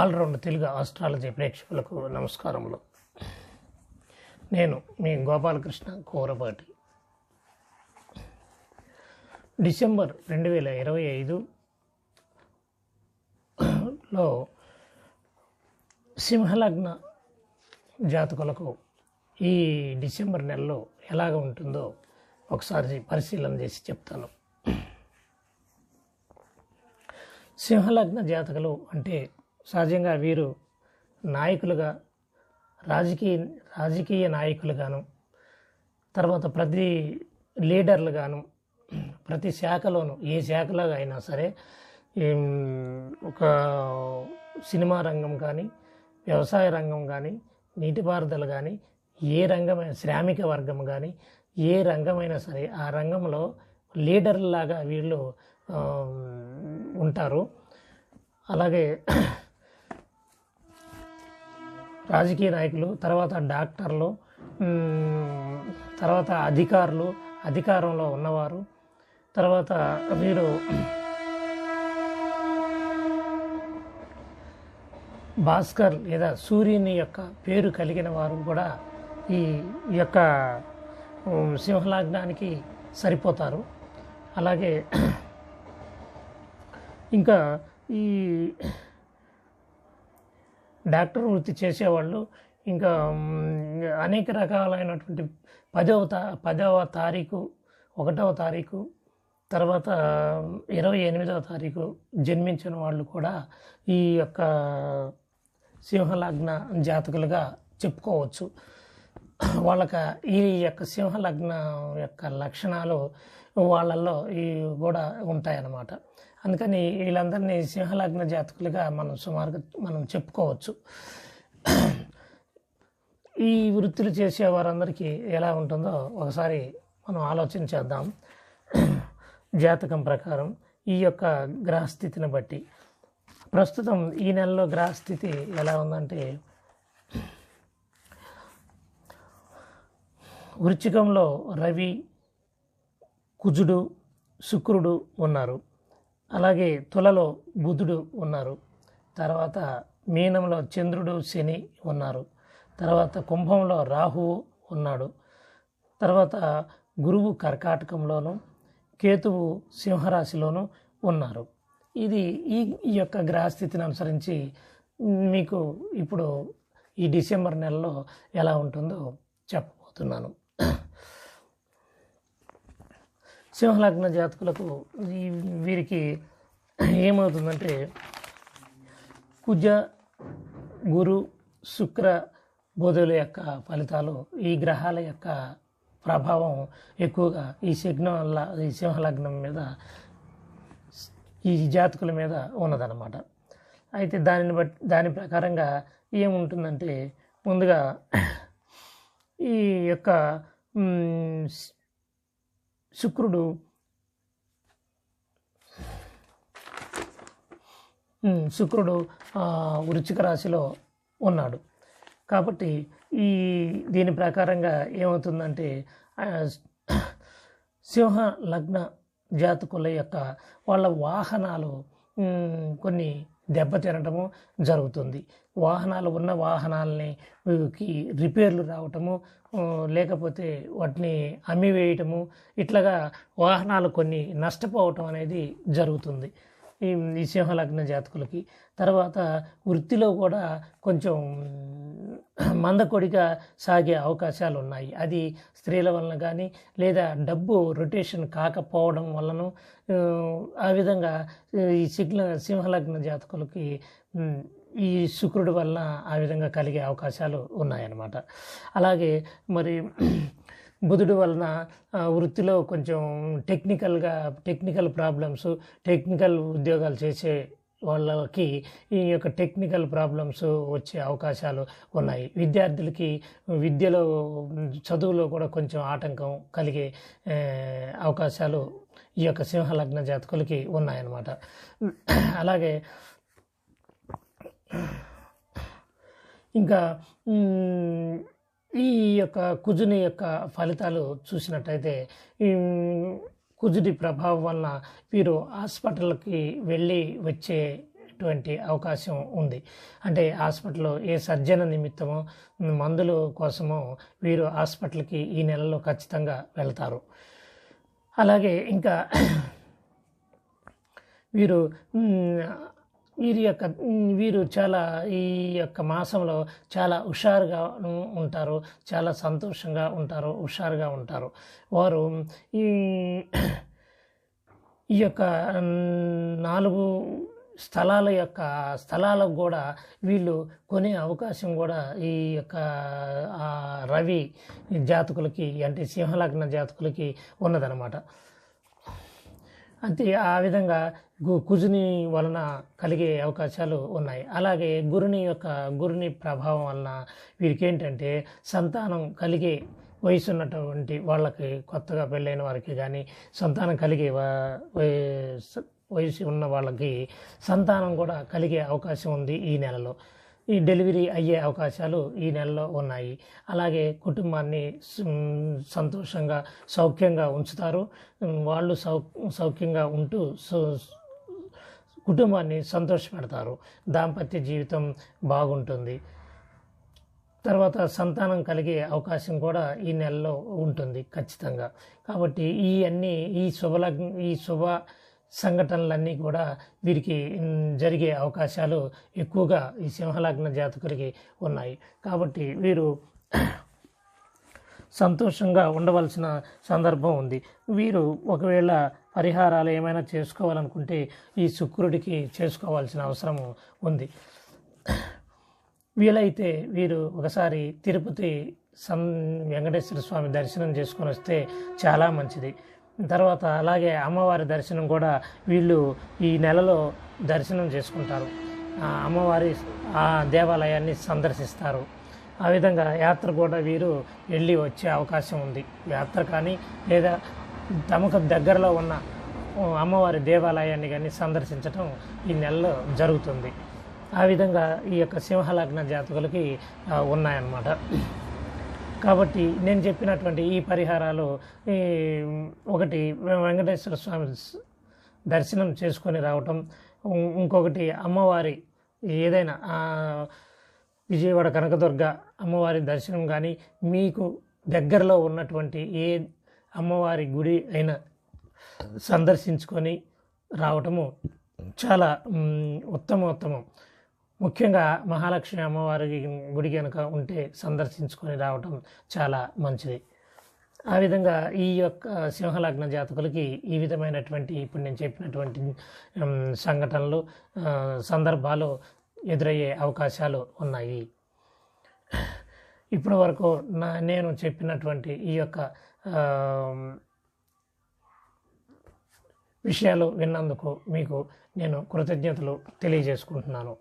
All round Telugu astrology ప్రేక్షకులకు నమస్కారములు. నేను మీ గోపాలకృష్ణ కూరపాటి. డిసెంబర్ రెండు వేల ఇరవై ఐదులో సింహలగ్న జాతకులకు ఈ డిసెంబర్ నెలలో ఎలాగ ఉంటుందో ఒకసారి పరిశీలన చేసి చెప్తాను. సింహలగ్న జాతకులు అంటే సహజంగా వీరు నాయకులుగా రాజకీయ రాజకీయ నాయకులుగాను తర్వాత ప్రతి లీడర్లుగాను ప్రతి శాఖలోను ఏ శాఖలో అయినా సరే ఒక సినిమా రంగం కానీ వ్యవసాయ రంగం కానీ నీటిపారుదల కానీ ఏ రంగమైన శ్రామిక వర్గం కానీ ఏ రంగమైనా సరే ఆ రంగంలో లీడర్లాగా వీళ్ళు ఉంటారు. అలాగే రాజకీయ నాయకులు తర్వాత డాక్టర్లు తర్వాత అధికారులు అధికారంలో ఉన్నవారు తర్వాత వీరు భాస్కర్ లేదా సూర్యుని యొక్క పేరు కలిగిన వారు కూడా ఈ యొక్క సింహలాగ్నానికి సింహలగ్నానికి సరిపోతారు. అలాగే ఇంకా ఈ డాక్టర్ వృత్తి చేసేవాళ్ళు. ఇంకా అనేక రకాలైనటువంటి పదవ తా పదవ తారీఖు ఒకటవ తారీఖు తర్వాత ఇరవై ఎనిమిదవ తారీఖు జన్మించిన వాళ్ళు కూడా ఈ యొక్క సింహలగ్న జాతకులుగా చెప్పుకోవచ్చు. వాళ్ళక ఈ యొక్క సింహలగ్న యొక్క లక్షణాలు వాళ్ళల్లో ఈ కూడా ఉంటాయన్నమాట. అందుకని వీళ్ళందరినీ సింహలగ్న జాతకులుగా మనం సుమారుగా మనం చెప్పుకోవచ్చు. ఈ వృత్తులు చేసే వారందరికీ ఎలా ఉంటుందో ఒకసారి మనం ఆలోచన చేద్దాం. జాతకం ప్రకారం ఈ యొక్క గ్రహస్థితిని బట్టి. ప్రస్తుతం ఈ నెలలో గ్రహస్థితి ఎలా ఉందంటే వృచ్చికంలో రవి కుజుడు శుక్రుడు ఉన్నారు. అలాగే తులలో బుధుడు ఉన్నారు. తర్వాత మీనంలో చంద్రుడు శని ఉన్నారు. తర్వాత కుంభంలో రాహువు ఉన్నాడు. తర్వాత గురువు కర్కాటకంలోను కేతువు సింహరాశిలోను ఉన్నారు. ఇది ఈ ఈ యొక్క గ్రహస్థితిని అనుసరించి మీకు ఇప్పుడు ఈ డిసెంబర్ నెలలో ఎలా ఉంటుందో చెప్పబోతున్నాను. సింహలగ్న జాతకులకు ఈ వీరికి ఏమవుతుందంటే కుజ గురు శుక్ర బుధుల యొక్క ఫలితాలు ఈ గ్రహాల యొక్క ప్రభావం ఎక్కువగా ఈ సిగ్నం వల్ల ఈ సింహలగ్నం మీద ఈ జాతకుల మీద ఉన్నదన్నమాట. అయితే దానిని బట్టి దాని ప్రకారంగా ఏముంటుందంటే ముందుగా ఈ యొక్క శుక్రుడు. శుక్రుడు వృచ్చిక రాశిలో ఉన్నాడు. కాబట్టి ఈ దీని ప్రకారంగా ఏమవుతుందంటే సింహ లగ్న జాతకుల యొక్క వాళ్ళ వాహనాలు కొన్ని దెబ్బతినటము జరుగుతుంది. వాహనాలు ఉన్న వాహనాలని కి రిపేర్లు రావటము లేకపోతే వాటిని అమ్మివేయటము ఇట్లాగా వాహనాలు కొన్ని నష్టపోవటం అనేది జరుగుతుంది. ఈ సింహలగ్న జాతకులకి. తర్వాత వృత్తిలో కూడా కొంచెం మందకొడిగా సాగే అవకాశాలు ఉన్నాయి అది స్త్రీల వలన కానీ లేదా డబ్బు రొటేషన్ కాకపోవడం వలన ఆ, విధంగా ఈ సిగ్న సింహలగ్న జాతకులకి ఈ శుక్రుడి వలన ఆ విధంగా కలిగే అవకాశాలు ఉన్నాయన్నమాట. అలాగే మరి బుధుడు వలన వృత్తిలో కొంచెం టెక్నికల్గా టెక్నికల్ ప్రాబ్లమ్స్ టెక్నికల్ ఉద్యోగాలు చేసే వాళ్ళకి ఈ యొక్క టెక్నికల్ ప్రాబ్లమ్స్ వచ్చే అవకాశాలు ఉన్నాయి. విద్యార్థులకి విద్యలో చదువులో కూడా కొంచెం ఆటంకం కలిగే అవకాశాలు ఈ యొక్క సింహలగ్న జాతకులకి ఉన్నాయన్నమాట. అలాగే ఇంకా ఈ యొక్క కుజుని యొక్క ఫలితాలు చూసినట్టయితే కుజుడి ప్రభావం వలన వీరు హాస్పిటల్కి వెళ్ళి వచ్చే వెళ్ళేటువంటి అవకాశం ఉంది. అంటే హాస్పిటల్లో ఏ సర్జన నిమిత్తమో మందుల కోసమో వీరు హాస్పిటల్కి ఈ నెలలో ఖచ్చితంగా వెళ్తారు. అలాగే ఇంకా వీరు వీరి యొక్క వీరు చాలా ఈ యొక్క మాసంలో చాలా హుషారుగా ఉంటారు చాలా సంతోషంగా ఉంటారు హుషారుగా ఉంటారు. వారు ఈ ఈ యొక్క నాలుగు స్థలాల యొక్క స్థలాలకు కూడా వీళ్ళు కొనే అవకాశం కూడా ఈ యొక్క రవి జాతకులకి అంటే సింహలగ్న జాతకులకి ఉన్నదన్నమాట. అంతే ఆ విధంగా గు కుజుని వలన కలిగే అవకాశాలు ఉన్నాయి. అలాగే గురుని యొక్క గురుని ప్రభావం వలన వీరికి ఏంటంటే సంతానం కలిగే వయసు ఉన్నటువంటి వాళ్ళకి కొత్తగా పెళ్ళైన వారికి కానీ సంతానం కలిగే వయసు ఉన్న వాళ్ళకి సంతానం కూడా కలిగే అవకాశం ఉంది ఈ నెలలో. ఈ డెలివరీ అయ్యే అవకాశాలు ఈ నెలలో ఉన్నాయి. అలాగే కుటుంబాన్ని సంతోషంగా సౌఖ్యంగా ఉంచుతారు. వాళ్ళు సౌ సౌఖ్యంగా ఉంటూ సో కుటుంబాన్ని సంతోషపెడతారు. దాంపత్య జీవితం బాగుంటుంది. తర్వాత సంతానం కలిగే అవకాశం కూడా ఈ నెలలో ఉంటుంది ఖచ్చితంగా. కాబట్టి ఈ అన్ని ఈ శుభలగ్న ఈ శుభ సంఘటనలన్నీ కూడా వీరికి జరిగే అవకాశాలు ఎక్కువగా ఈ సింహలగ్న జాతకులకి ఉన్నాయి. కాబట్టి వీరు సంతోషంగా ఉండవలసిన సందర్భం ఉంది. వీరు ఒకవేళ పరిహారాలు ఏమైనా చేసుకోవాలనుకుంటే ఈ శుక్రుడికి చేసుకోవాల్సిన అవసరం ఉంది. వీలైతే వీరు ఒకసారి తిరుపతి సం వెంకటేశ్వర స్వామి దర్శనం చేసుకొని వస్తే చాలా మంచిది. తర్వాత అలాగే అమ్మవారి దర్శనం కూడా వీళ్ళు ఈ నెలలో దర్శనం చేసుకుంటారు. ఆ అమ్మవారి ఆ దేవాలయాన్ని సందర్శిస్తారు. ఆ విధంగా యాత్ర కూడా వీరు వెళ్ళి వచ్చే అవకాశం ఉంది. యాత్ర కానీ లేదా తమకు దగ్గరలో ఉన్న అమ్మవారి దేవాలయాన్ని కానీ సందర్శించటం ఈ నెలలో జరుగుతుంది. ఆ విధంగా ఈ యొక్క సింహలగ్న జాతకులకి ఉన్నాయన్నమాట. కాబట్టి నేను చెప్పినటువంటి ఈ పరిహారాలు ఈ ఒకటి వెంకటేశ్వర స్వామి దర్శనం చేసుకొని రావటం ఇంకొకటి అమ్మవారి ఏదైనా విజయవాడ కనకదుర్గ అమ్మవారి దర్శనం కానీ మీకు దగ్గరలో ఉన్నటువంటి ఏ అమ్మవారి గుడి అయిన సందర్శించుకొని రావటము చాలా ఉత్తమ ఉత్తమోత్తమం. ముఖ్యంగా మహాలక్ష్మి అమ్మవారి గుడి కనుక ఉంటే సందర్శించుకొని రావటం చాలా మంచిది. ఆ విధంగా ఈ యొక్క సింహలగ్న జాతకులకి ఈ విధమైనటువంటి ఇప్పుడు నేను చెప్పినటువంటి సంఘటనలు సందర్భాలు ఎదురయ్యే అవకాశాలు ఉన్నాయి. ఇప్పటి వరకు నా నేను చెప్పినటువంటి ఈ యొక్క విషయాలు విన్నందుకు మీకు నేను కృతజ్ఞతలు తెలియజేసుకుంటున్నాను.